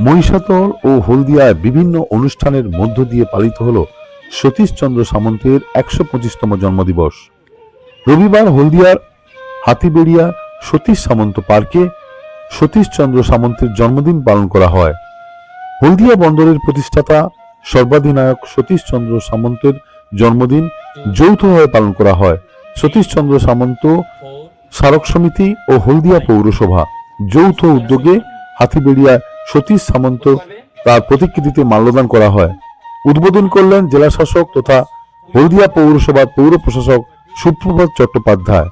মহিষাতল ও হলদিয়ায় বিভিন্ন অনুষ্ঠানের মধ্য দিয়ে পালিত হল সতীশচন্দ্র সামন্তের একশো পঁচিশতম জন্মদিবস। রবিবার হলদিয়ার হাতিবেড়িয়া সতীশ সামন্ত পার্কে সতীশচন্দ্র সামন্তের জন্মদিন পালন করা হয়। হলদিয়া বন্দরের প্রতিষ্ঠাতা সর্বাধিনায়ক সতীশচন্দ্র সামন্তের জন্মদিন যৌথভাবে পালন করা হয়। সতীশচন্দ্র সামন্ত স্মারক সমিতি ও হলদিয়া পৌরসভা যৌথ উদ্যোগে হাতিবেড়িয়া সতীশ সামন্ত তার প্রতিকৃতিতে মাল্যদান করা হয়। উদ্বোধন করলেন জেলা শাসক তথা হলদিয়া পৌরসভার পৌর প্রশাসক সুপ্রভাত চট্টোপাধ্যায়।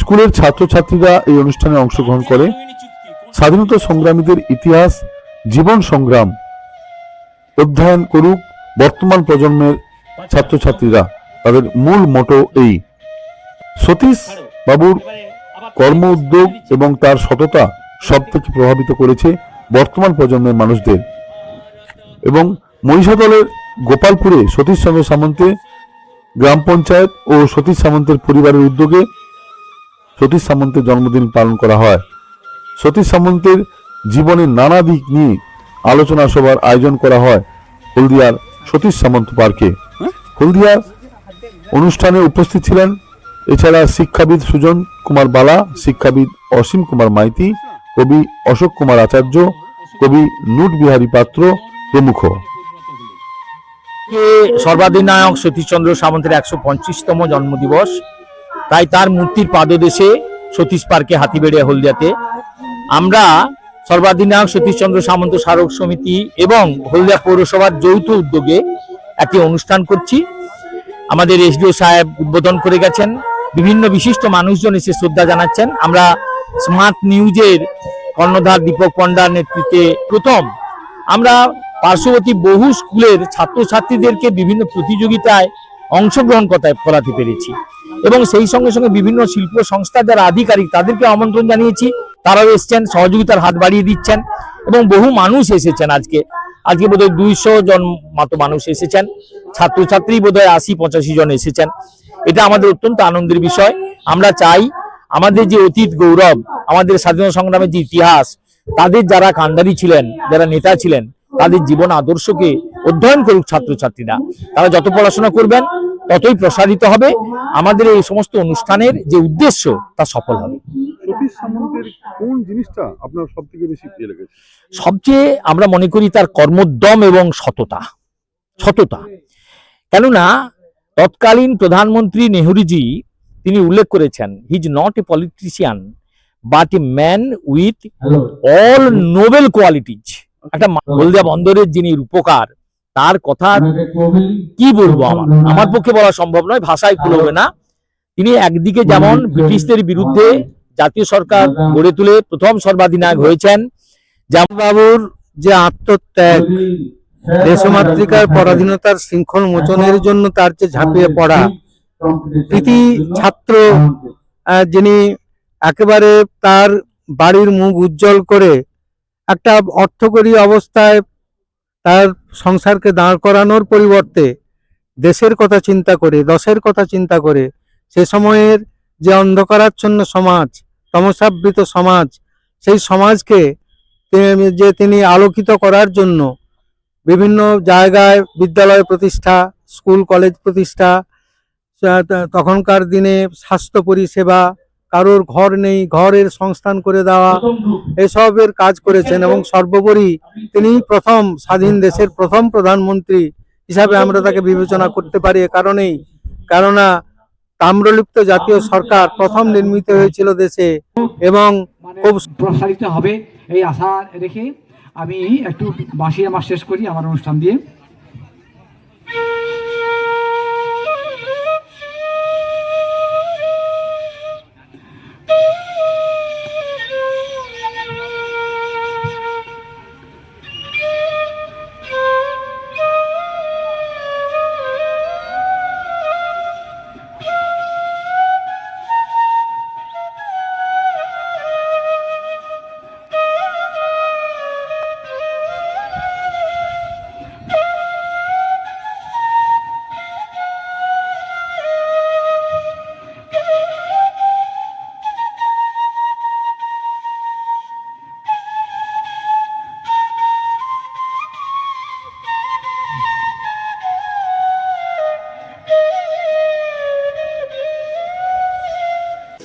স্কুলের ছাত্রছাত্রীরা এই অনুষ্ঠানে অংশগ্রহণ করে। স্বাধীনতা সংগ্রামীদের ইতিহাস, জীবন সংগ্রাম অধ্যয়ন করুক বর্তমান প্রজন্মের ছাত্রছাত্রীরা। তাদের মূল মোটো এই। সতীশ বাবুর কর্ম উদ্যোগ এবং তার সততা সব থেকে প্রভাবিত করেছে বর্তমান প্রজন্মের মানুষদের। এবং মহিষাদলের গোপালপুরে সতীশ চন্দ্র সামন্তে গ্রাম পঞ্চায়েত ও সতীশ সামন্তের পরিবারের উদ্যোগে সতীশ সামন্তের জন্মদিন পালন করা হয়। সতীশ সামন্তের জীবনের নানা দিক নিয়ে আলোচনা সভার আয়োজন করা হয় হলদিয়ার সতীশ সামন্ত পার্কে। হলদিয়ার অনুষ্ঠানে উপস্থিত ছিলেন এছাড়া শিক্ষাবিদ সুজন কুমার বালা, শিক্ষাবিদ অসীম কুমার মাইতি কবি অশোক কুমার আচার্য, কবি নুট বিহারী পাত্র প্রমুখ। সর্বাধিনায়ক সতীশচন্দ্র সামন্তের একশো পঞ্চাশতম জন্মদিবস। তাই তার মূর্তির পাদদেশে সতীশ পার্কে হাতি হাতিবেড়িয়া হলদিয়াতে। আমরা সর্বাধিনায়ক সতীশচন্দ্র সামন্ত স্মারক সমিতি এবং হলদিয়া পৌরসভার যৌথ উদ্যোগে একটি অনুষ্ঠান করছি। আমাদের এসডিও সাহেব উদ্বোধন করে গেছেন। বিভিন্ন বিশিষ্ট মানুষজন এসে শ্রদ্ধা জানাচ্ছেন। আমরা স্মার্ট নিউজের কর্ণধার দীপক পণ্ডার নেতৃত্বে প্রথম। আমরা পার্শ্ববর্তী বহু স্কুলের ছাত্রছাত্রীদেরকে বিভিন্ন প্রতিযোগিতায় অংশগ্রহণ করাতে করাতে পেরেছি এবং সেই সঙ্গে সঙ্গে বিভিন্ন শিল্প সংস্থা যারা আধিকারিক তাদেরকে আমন্ত্রণ জানিয়েছি। তারাও এসছেন, সহযোগিতার হাত বাড়িয়ে দিচ্ছেন এবং বহু মানুষ এসেছেন আজকে। আজকে বোধহয় দুইশো জন মতো মানুষ এসেছেন। ছাত্রছাত্রী বোধহয় আশি পঁচাশি জন এসেছেন। এটা আমাদের অত্যন্ত আনন্দের বিষয়। আমরা চাই আমাদের যে অতীত গৌরব আমাদের স্বাধীনতা সংগ্রামের যে ইতিহাস তাদের যারা কান্ডারি ছিলেন যারা নেতা ছিলেন তাদের জীবন আদর্শকে অধ্যয়ন করুক ছাত্রছাত্রীরা। তারা যত পড়াশোনা করবেন ততই প্রসারিত হবে। আমাদের এই সমস্ত অনুষ্ঠানের যে উদ্দেশ্য তা সফল হবে। কোন জিনিসটা আপনার সব বেশি প্রিয় লেগেছে? সবচেয়ে আমরা মনে করি তার কর্মোদ্যম এবং সততা। সততা। কেননা তৎকালীন প্রধানমন্ত্রী নেহরুজি তিনি উল্লেখ করেছেন he is not a politician but a man with all noble qualities একটা হলদিয়া বন্দরের যিনি রূপকার তার কথা কি বলব আমার? আমার পক্ষে বলা সম্ভব নয় ভাষায় কুলোবে না। তিনি একদিকে যেমন ব্রিটিশদের বিরুদ্ধে জাতীয় সরকার গড়ে তুলে প্রথম সর্বাধিনায়ক হয়েছেন যেমন বাবুর যে আত্মত্যাগ দেশমাতৃকার পরাধীনতার শৃঙ্খল মোচনের জন্য তার যে ঝাঁপিয়ে পড়া কৃতি ছাত্র যিনি একেবারে তার বাড়ির মুখ উজ্জ্বল করে একটা অর্থকরী অবস্থায় তার সংসারকে দাঁড় করানোর পরিবর্তে দেশের কথা চিন্তা করে দশের কথা চিন্তা করে সে সময়ের যে অন্ধকারাচ্ছন্ন সমাজ তমসাবৃত সমাজ সেই সমাজকে যে তিনি আলোকিত করার জন্য বিভিন্ন জায়গায় বিদ্যালয় প্রতিষ্ঠা স্কুল কলেজ প্রতিষ্ঠা তখনকার দিনে স্বাস্থ্য পরিষেবা কারোর ঘর নেই ঘরের সংস্থান করে দেওয়া এসবের কাজ করেছেন এবং সর্বোপরি তিনি প্রথম স্বাধীন দেশের প্রথম প্রধানমন্ত্রী হিসাবে আমরা তাকে বিবেচনা করতে পারি এ কারণেই। কেননা তাম্রলিপ্ত জাতীয় সরকার প্রথম নির্মিত হয়েছিল দেশে এবং খুব প্রসারিত হবে এই আশা রেখে আমি একটু বাঁশি আমার শেষ করি আমার অনুষ্ঠান দিয়ে।